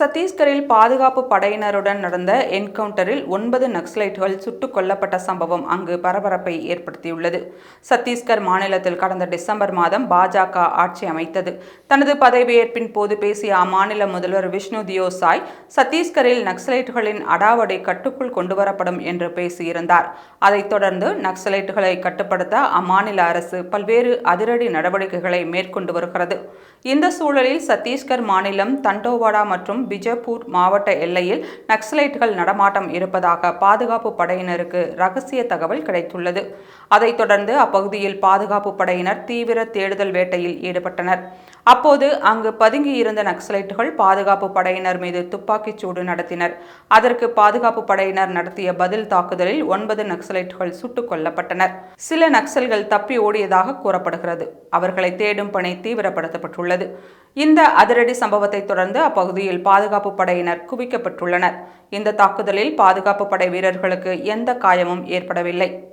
சத்தீஸ்கரில் பாதுகாப்பு படையினருடன் நடந்த என்கவுண்டரில் ஒன்பது நக்ஸலைட்டுகள் சுட்டுக் கொல்லப்பட்ட சம்பவம் அங்கு பரபரப்பை ஏற்படுத்தியுள்ளது. சத்தீஸ்கர் மாநிலத்தில் கடந்த டிசம்பர் மாதம் பாஜக ஆட்சி அமைத்தது. தனது பதவியேற்பின் போது பேசிய அம்மாநில முதல்வர் விஷ்ணு தியோசாய் சத்தீஸ்கரில் நக்சலைட்டுகளின் அடாவடை கட்டுக்குள் கொண்டுவரப்படும் என்று பேசியிருந்தார். அதைத் தொடர்ந்து நக்சலைட்டுகளை கட்டுப்படுத்த அம்மாநில அரசு பல்வேறு அதிரடி நடவடிக்கைகளை மேற்கொண்டு வருகிறது. இந்த சூழலில் சத்தீஸ்கர் மாநிலம் தண்டோவாடா மற்றும் பிஜப்பூர் மாவட்ட எல்லையில் நக்சலைட்டுகள் நடமாட்டம் இருப்பதாக பாதுகாப்பு படையினருக்கு ரகசிய தகவல் கிடைத்துள்ளது. அதைத் தொடர்ந்து அப்பகுதியில் பாதுகாப்பு படையினர் தீவிர தேடுதல் வேட்டையில் ஈடுபட்டனர். அப்போது அங்கு பதுங்கியிருந்த நக்சலைட்டுகள் பாதுகாப்பு படையினர் மீது துப்பாக்கிச் சூடு நடத்தினர். அதற்கு பாதுகாப்பு படையினர் நடத்திய பதில் தாக்குதலில் ஒன்பது நக்சலைட்டுகள் சுட்டுக் கொல்லப்பட்டனர். சில நக்சல்கள் தப்பி ஓடியதாக கூறப்படுகிறது. அவர்களை தேடும் பணி தீவிரப்படுத்தப்பட்டுள்ளது. இந்த அதிரடி சம்பவத்தை தொடர்ந்து அப்பகுதியில் பாதுகாப்பு படையினர் குவிக்கப்பட்டுள்ளனர். இந்த தாக்குதலில் பாதுகாப்பு படை வீரர்களுக்கு எந்த காயமும் ஏற்படவில்லை.